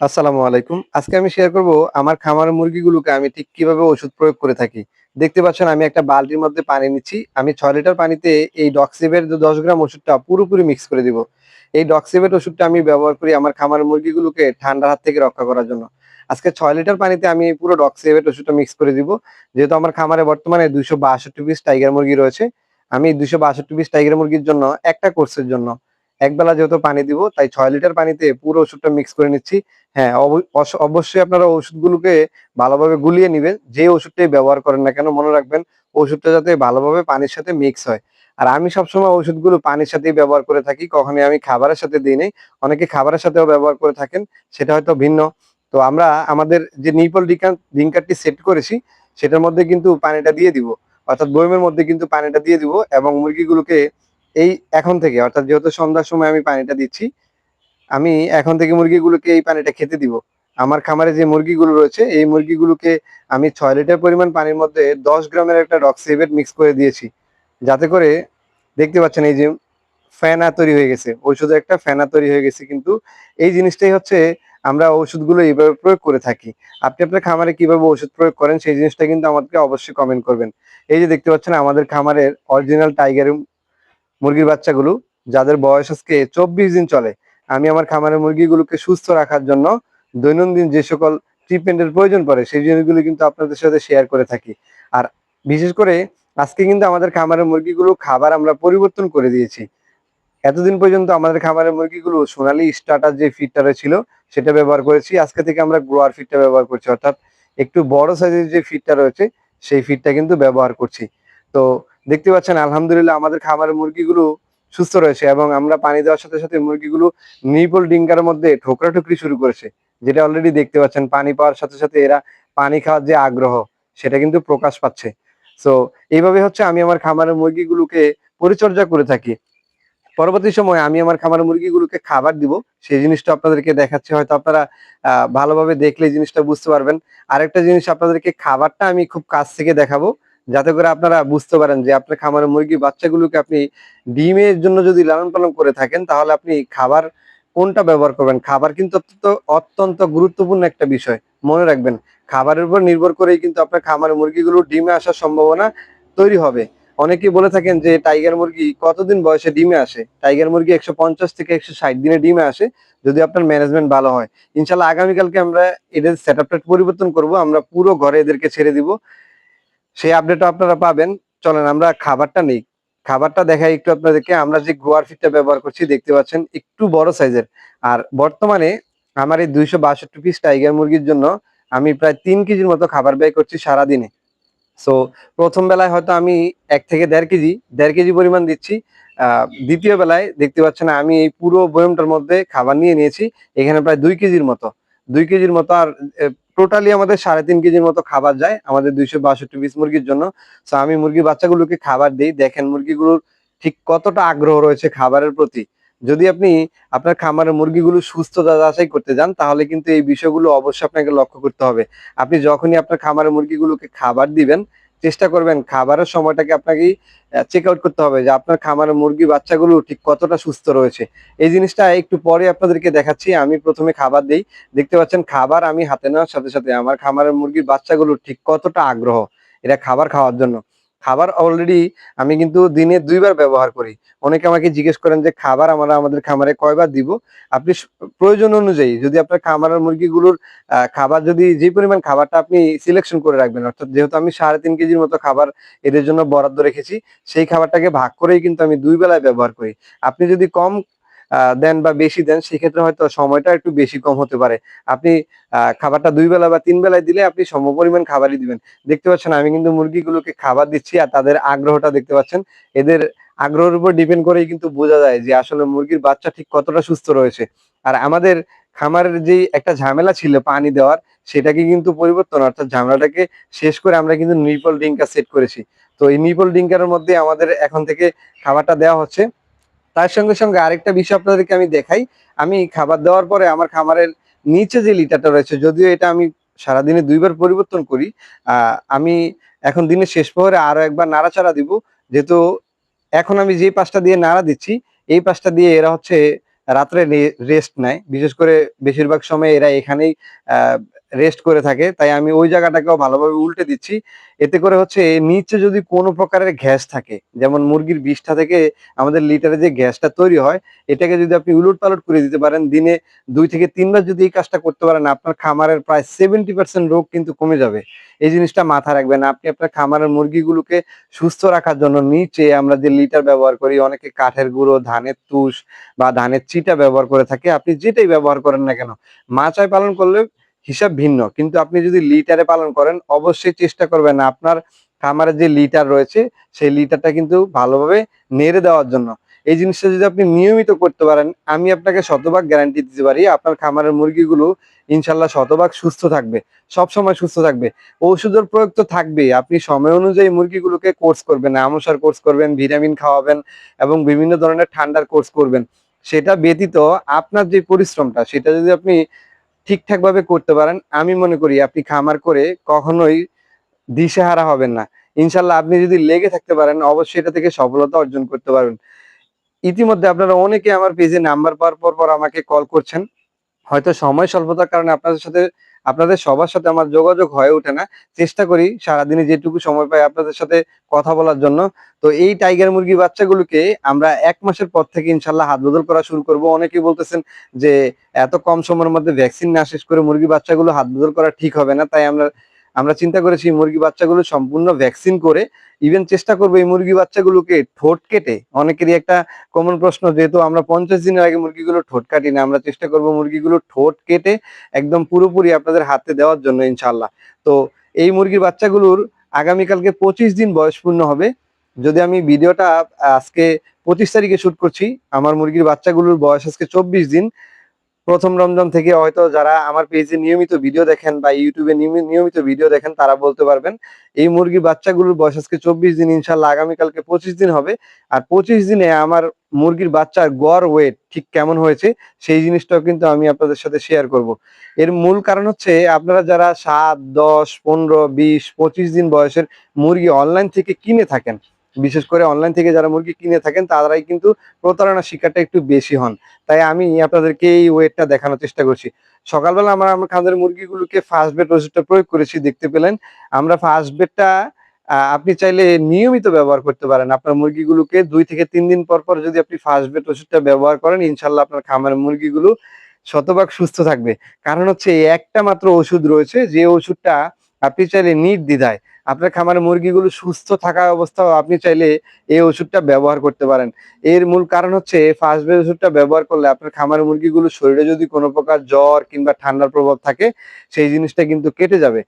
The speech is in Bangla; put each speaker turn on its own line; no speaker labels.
আসসালামু আলাইকুম। আজকে আমি শেয়ার করব আমার খামার মুরগিগুলোকে আমি ঠিক কীভাবে ওষুধ প্রয়োগ করে থাকি। দেখতে পাচ্ছেন আমি একটা বালতির মধ্যে পানি নিচ্ছি। আমি ছয় লিটার পানিতে এই ডক্সিবের দশ গ্রাম ওষুধটা পুরোপুরি মিক্স করে দিব। এই ডক্সিবের ওষুধটা আমি ব্যবহার করি আমার খামার মুরগিগুলোকে ঠান্ডার হাত থেকে রক্ষা করার জন্য। আজকে ছয় লিটার পানিতে আমি পুরো ডক্সিবেট ওষুধটা মিক্স করে দিব। যেহেতু আমার খামারে বর্তমানে দুইশো বাষট্টি পিস টাইগার মুরগি রয়েছে। আমি দুইশো বাষট্টি পিস টাইগার মুরগির জন্য একটা কোর্সের জন্য একবেলা যেহেতু পানি দিব, তাই ছয় লিটার পানিতে পুরো ওষুধটা মিক্স করে নিচ্ছি। হ্যাঁ অব- অবশ্যই আপনারা ওষুধগুলোকে ভালোভাবে গুলিয়ে নিবেন। যে ওষুধটাই ব্যবহার করেন না কেন, মনে রাখবেন ওষুধটা যাতে ভালোভাবে পানির সাথে মিক্স হয়। আর আমি সবসময় ওষুধগুলো পানির সাথেই ব্যবহার করে থাকি, কখনোই আমি খাবারের সাথে দিই নাই। অনেকে খাবারের সাথেও ব্যবহার করে থাকেন, সেটা হয়তো ভিন্ন। তো আমরা আমাদের যে নিপল ডিঙ্কারটি সেট করেছি, সেটার মধ্যে কিন্তু পানিটা দিয়ে দিব। অর্থাৎ বয়মের মধ্যে কিন্তু পানিটা দিয়ে দিব এবং মুরগিগুলোকে এই এখন থেকে, অর্থাৎ যেহেতু সন্ধ্যার সময় আমি পানিটা দিচ্ছি, আমি এখন থেকে মুরগিগুলোকে এই পানিটা খেতে দিব। আমার খামারে যে মুরগিগুলো রয়েছে, এই মুরগিগুলোকে আমি ছয় লিটার পরিমাণ পানির মধ্যে দশ গ্রামের একটা ডক্সিবেট মিক্স করে দিয়েছি। যাতে করে দেখতে পাচ্ছেন এই যে ফেনা তৈরি হয়ে গেছে, ঔষধের একটা ফেনা তৈরি হয়ে গেছে, কিন্তু এই জিনিসটাই হচ্ছে আমরা ওষুধগুলো এইভাবে প্রয়োগ করে থাকি। আপনি আপনার খামারে কীভাবে ওষুধ প্রয়োগ করেন সেই জিনিসটা কিন্তু আমাদেরকে অবশ্যই কমেন্ট করবেন। এই যে দেখতে পাচ্ছেন আমাদের খামারের অরিজিনাল টাইগার মুরগির বাচ্চাগুলো, যাদের বয়স আজকে চব্বিশ দিন চলে, আমি আমার খামারের মুরগিগুলোকে সুস্থ রাখার জন্য দৈনন্দিন যে সকল ট্রিটমেন্টের প্রয়োজন পড়ে, সেই জিনিসগুলো কিন্তু আপনাদের সাথে শেয়ার করে থাকি। আর বিশেষ করে আজকে কিন্তু আমাদের খামারের মুরগিগুলো খাবার আমরা পরিবর্তন করে দিয়েছি। এতদিন পর্যন্ত আমাদের খামারের মুরগিগুলো সোনালি স্টার্টার যে ফিডটা ছিল, সেটা ব্যবহার করেছি। আজকে থেকে আমরা গ্রোয়ার ফিডটা ব্যবহার করছি, অর্থাৎ একটু বড় সাইজের যে ফিডটা রয়েছে, সেই ফিডটা কিন্তু ব্যবহার করছি। তো দেখতে পাচ্ছেন, আলহামদুলিল্লাহ আমাদের খামারের মুরগিগুলো সুস্থ রয়েছে এবং আমরা পানি দেওয়ার সাথে সাথে মুরগিগুলো নিপল ডিঙ্কার মধ্যে ঠোকরা ঠুকরি শুরু করেছে। যেটা অলরেডি দেখতে পাচ্ছেন, পানি পাওয়ার সাথে সাথে এরা পানি খাওয়ার যে আগ্রহ, সেটা কিন্তু প্রকাশ পাচ্ছে। তো এইভাবে হচ্ছে আমি আমার খামারের মুরগিগুলোকে পরিচর্যা করে থাকি। পরবর্তী সময়ে আমি আমার খামারের মুরগিগুলোকে খাবার দিব, সেই জিনিসটা আপনাদেরকে দেখাচ্ছি। হয়তো আপনারা ভালোভাবে দেখলে জিনিসটা বুঝতে পারবেন। আরেকটা জিনিস আপনাদেরকে খাবারটা আমি খুব কাছ থেকে দেখাবো। যাতে করে আপনারা বুঝতে পারেন যে আপনার খামারের মুরগি বাচ্চাগুলোকে আপনি ডিমের জন্য যদি লালন পালন করে থাকেন, তাহলে আপনি খাবার কোনটা ব্যবহার করবেন? খাবার কিন্তু অত্যন্ত অত্যন্ত গুরুত্বপূর্ণ একটা বিষয়। মনে রাখবেন, খাবারের উপর নির্ভর করেই কিন্তু আপনার খামারের মুরগিগুলো ডিমে আসার সম্ভাবনা তৈরি হবে। অনেকেই বলে থাকেন যে টাইগার মুরগি কতদিন বয়সে ডিমে আসে? টাইগার মুরগি একশো পঞ্চাশ থেকে একশো ষাট দিনে ডিমে আসে, যদি আপনার ম্যানেজমেন্ট ভালো হয়। ইনশাল্লাহ আগামীকালকে আমরা এদের সেট আপটা পরিবর্তন করব। আমরা পুরো ঘরে এদেরকে ছেড়ে দিব। সেই আপডেটও আপনারা পাবেন। চলেন আমরা খাবারটা নেই। খাবারটা দেখাই একটু আপনাদেরকে। আমরা যে গোয়ার ফিটটা ব্যবহার করছি, দেখতে পাচ্ছেন একটু বড় সাইজের আর বর্তমানে আমার এই দুইশো বাষট্টি পিস টাইগার মুরগির জন্য আমি প্রায় তিন কেজির মতো খাবার ব্যয় করছি সারাদিনে। সো প্রথম বেলায় হয়তো আমি এক থেকে দেড় কেজি দেড় কেজি পরিমাণ দিচ্ছি। দ্বিতীয় বেলায় দেখতে পাচ্ছেন আমি এই পুরো বয়মটার মধ্যে খাবার নিয়ে নিয়েছি। এখানে প্রায় দুই কেজির মতো। দুই কেজির মতো আর টোটালি আমাদের সাড়ে তিন কেজির মতো খাবার যায়, আমাদের দুইশো বাষট্টি পিস মুরগির জন্য। তো আমি মুরগি বাচ্চাগুলোকে খাবার দিই। দেখেন মুরগিগুলোর ঠিক কতটা আগ্রহ রয়েছে খাবারের প্রতি। যদি আপনি আপনার খামারের মুরগিগুলো সুস্থতা যাচাই করতে যান, তাহলে কিন্তু এই বিষয়গুলো অবশ্যই আপনাকে লক্ষ্য করতে হবে। আপনি যখনই আপনার খামারের মুরগিগুলোকে খাবার দিবেন চেষ্টা করবেন, খাবারের সময়টাকে আপনাকে চেক আউট করতে হবে যে আপনার খামারের মুরগি, বাচ্চাগুলো ঠিক কতটা সুস্থ রয়েছে। এই জিনিসটা একটু পরে আপনাদেরকে দেখাচ্ছি, আমি প্রথমে খাবার দিই। দেখতে পাচ্ছেন, খাবার আমি হাতে নেওয়ার সাথে সাথে আমার খামারের মুরগির বাচ্চাগুলো ঠিক কতটা আগ্রহ এরা খাবার খাওয়ার জন্য। খাবার অলরেডি আমি কিন্তু দিনে দুইবার ব্যবহার করি। অনেকে আমাকে জিজ্ঞেস করেন যে, খাবার আমরা আমাদের খামারে কয়বার দিব? আপনি প্রয়োজন অনুযায়ী যদি আপনার খামারের মুরগিগুলোর খাবার যদি যে পরিমাণ খাবারটা আপনি সিলেকশন করে রাখবেন, অর্থাৎ যেহেতু আমি সাড়ে তিন কেজির মতো খাবার এদের জন্য বরাদ্দ রেখেছি, সেই খাবারটাকে ভাগ করেই কিন্তু আমি দুই বেলায় ব্যবহার করি। আপনি যদি কম দেন বা বেশি দেন, সেক্ষেত্রে হয়তো সময়টা একটু বেশি কম হতে পারে। আপনি খাবারটা দুই বেলা বা তিন বেলায় দিলে আপনি সম পরিমাণ খাবারই দিবেন। দেখতে পাচ্ছেন, আমি কিন্তু মুরগিগুলোকে খাবার দিচ্ছি আর তাদের আগ্রহটা দেখতে পাচ্ছেন। এদের আগ্রহের উপর ডিপেন্ড করেই কিন্তু বোঝা যায় যে আসলে মুরগির বাচ্চা ঠিক কতটা সুস্থ রয়েছে। আর আমাদের খামারের যে একটা ঝামেলা ছিল পানি দেওয়ার, সেটাকে কিন্তু পরিবর্তন, অর্থাৎ ঝামেলাটাকে শেষ করে আমরা কিন্তু নিপল ডিঙ্কা সেট করেছি। তো এই নিপল ডিঙ্কারের মধ্যে আমাদের এখন থেকে খাবারটা দেওয়া হচ্ছে। তার সঙ্গে সঙ্গে আরেকটা বিষয় আপনাদেরকে আমি দেখাই। আমি খাবার দেওয়ার পরে আমার খামারের নিচে যে লিটারটা রয়েছে, যদিও এটা আমি সারাদিনে দুইবার পরিবর্তন করি আমি এখন দিনের শেষ প্রহরে আরও একবার নাড়াচাড়া দিব। যেহেতু এখন আমি যে পাশটা দিয়ে নাড়া দিচ্ছি, এই পাশটা দিয়ে এরা হচ্ছে রাত্রে রেস্ট নেয়। বিশেষ করে বেশিরভাগ সময় এরা এখানেই রেস্ট করে থাকে, তাই আমি ওই জায়গাটাকেও ভালোভাবে উল্টে দিচ্ছি। এতে করে হচ্ছে নিচে যদি কোনো প্রকারের গ্যাস থাকে, যেমন মুরগির বিষটা থেকে আমাদের লিটারে যে গ্যাসটা তৈরি হয়, এটাকে যদি আপনি উলট পালট করে দিতে পারেন, দিনে দুই থেকে তিনবার যদি এই কাজটা করতে পারেন, আপনার খামারের প্রায় সেভেন্টি পার্সেন্ট রোগ কিন্তু কমে যাবে। এই জিনিসটা মাথা রাখবেন, আপনি আপনার খামারের মুরগিগুলোকে সুস্থ রাখার জন্য নিচে আমরা যে লিটার ব্যবহার করি, অনেকে কাঠের গুঁড়ো, ধানের তুষ বা ধানের চিটা ব্যবহার করে থাকে, আপনি যেটাই ব্যবহার করেন না কেন, মাচায় পালন করলে হিসাব ভিন্ন। কিন্তু আপনি যদি লিটারে পালন করেন, অবশ্যই চেষ্টা করবেন আপনার খামারের যে লিটার রয়েছে, সেই লিটারটা কিন্তু ভালোভাবে নেড়ে দেওয়ার জন্য। এই জিনিসটা যদি আপনি নিয়মিত করতে পারেন, আমি আপনাকে শতভাগ গ্যারান্টি দিতে পারি, আপনার খামারের মুরগিগুলো ইনশাল্লাহ শতভাগ সুস্থ থাকবে সব সময় সুস্থ থাকবে। ঔষধের প্রয়োগ তো থাকবেই, আপনি সময় অনুযায়ী মুরগিগুলোকে কোর্স করবেন, আমসার কোর্স করবেন ভিটামিন খাওয়াবেন এবং বিভিন্ন ধরনের ঠান্ডার কোর্স করবেন। সেটা ব্যতীত আপনার যে পরিশ্রমটা, সেটা যদি আপনি ঠিকঠাক ভাবে করতে পারেন, আমি মনে করি আপনি খামার করে কখনোই দিশেহারা হবেন না। ইনশাল্লাহ আপনি যদি লেগে থাকতে পারেন, অবশ্যই এটা থেকে সফলতা অর্জন করতে পারবেন। ইতিমধ্যে আপনারা অনেকে আমার পেজে নাম্বার পাওয়ার পর পর আমাকে কল করছেন। হয়তো সময় স্বল্পতার কারণে আপনাদের সাথে আপনাদের সবার সাথে আমার যোগাযোগ হয়ে ওঠে না। চেষ্টা করি সারাদিনে যেটুকু সময় পাই আপনাদের সাথে কথা বলার জন্য। তো এই টাইগার মুরগি বাচ্চাগুলোকে আমরা এক মাসের পর থেকে ইনশাল্লাহ হাত বদল করা শুরু করব। অনেকেই বলতেছেন যে, এত কম সময়ের মধ্যে ভ্যাকসিন না শেষ করে মুরগি বাচ্চাগুলো হাত বদল করা ঠিক হবে না। তাই আমরা আমরা চিন্তা করেছি মুরগি বাচ্চাগুলো সম্পূর্ণ ভ্যাকসিন করে ইভেন চেষ্টা করব এই মুরগি বাচ্চাগুলোকে ঠোঁট কেটে, অনেকেরই একটা কমন প্রশ্ন যেহেতু আমরা পঞ্চাশ দিনের আগে মুরগিগুলো ঠোঁট কাটি না, আমরা চেষ্টা করব মুরগিগুলো ঠোঁট কেটে একদম পুরোপুরি আপনাদের হাতে দেওয়ার জন্য ইনশাল্লাহ তো এই মুরগির বাচ্চাগুলোর আগামীকালকে পঁচিশ দিন বয়স পূর্ণ হবে। যদি আমি ভিডিওটা আজকে পঁচিশ তারিখে শুট করছি, আমার মুরগির বাচ্চাগুলোর বয়স আজকে চব্বিশ দিন প্রথম রমজান থেকে হয়তো যারা আমার পেজে নিয়মিত ভিডিও দেখেন বা ইউটিউবে নিয়মি- নিয়মিত ভিডিও দেখেন, তারা বলতে পারবেন, এই মুরগির বাচ্চাগুলোর বয়স আজকে চব্বিশ দিন ইনশাল্লাহ আগামীকালকে পঁচিশ দিন হবে। আর পঁচিশ দিনে আমার মুরগির বাচ্চার গড় ওয়েট ঠিক কেমন হয়েছে, সেই জিনিসটাও কিন্তু আমি আপনাদের সাথে শেয়ার করব। এর মূল কারণ হচ্ছে আপনারা যারা সাত, দশ, পনেরো, বিশ, পঁচিশ দিন বয়সের মুরগি অনলাইন থেকে কিনে থাকেন বিশেষ করে অনলাইন থেকে যারা মুরগি কিনে থাকেন, তারাই কিন্তু প্রতারণার শিকারটা একটু বেশি হন। তাই আমি আপনাদেরকে এই ওয়েটটা দেখানোর চেষ্টা করছি। সকালবেলা আমরা আমার খামারের মুরগিগুলোকে ফার্স্ট বেড ওষুধটা প্রয়োগ করেছি, দেখতে পেলেন। আমরা ফার্স্ট বেডটা আপনি চাইলে নিয়মিত ব্যবহার করতে পারেন। আপনার মুরগিগুলোকে দুই থেকে তিন দিন পর পর যদি আপনি ফার্স্ট বেড ওষুধটা ব্যবহার করেন, ইনশাল্লাহ আপনার খামারের মুরগিগুলো শতভাগ সুস্থ থাকবে। কারণ হচ্ছে, একটা মাত্র ওষুধ রয়েছে, যে ওষুধটা আপনি চাইলে নির্দ্বিধায় আপনার খামারের মুরগিগুলো সুস্থ থাকা অবস্থাও আপনি চাইলে এই ওষুধটা ব্যবহার করতে পারেন। এর মূল কারণ হচ্ছে ফার্স্ট বেড ওষুধটা ব্যবহার করলে আপনার খামারের মুরগিগুলো শরীরে যদি কোনো প্রকার জ্বর কিংবা ঠান্ডার প্রভাব থাকে, সেই জিনিসটা কিন্তু কেটে যাবে।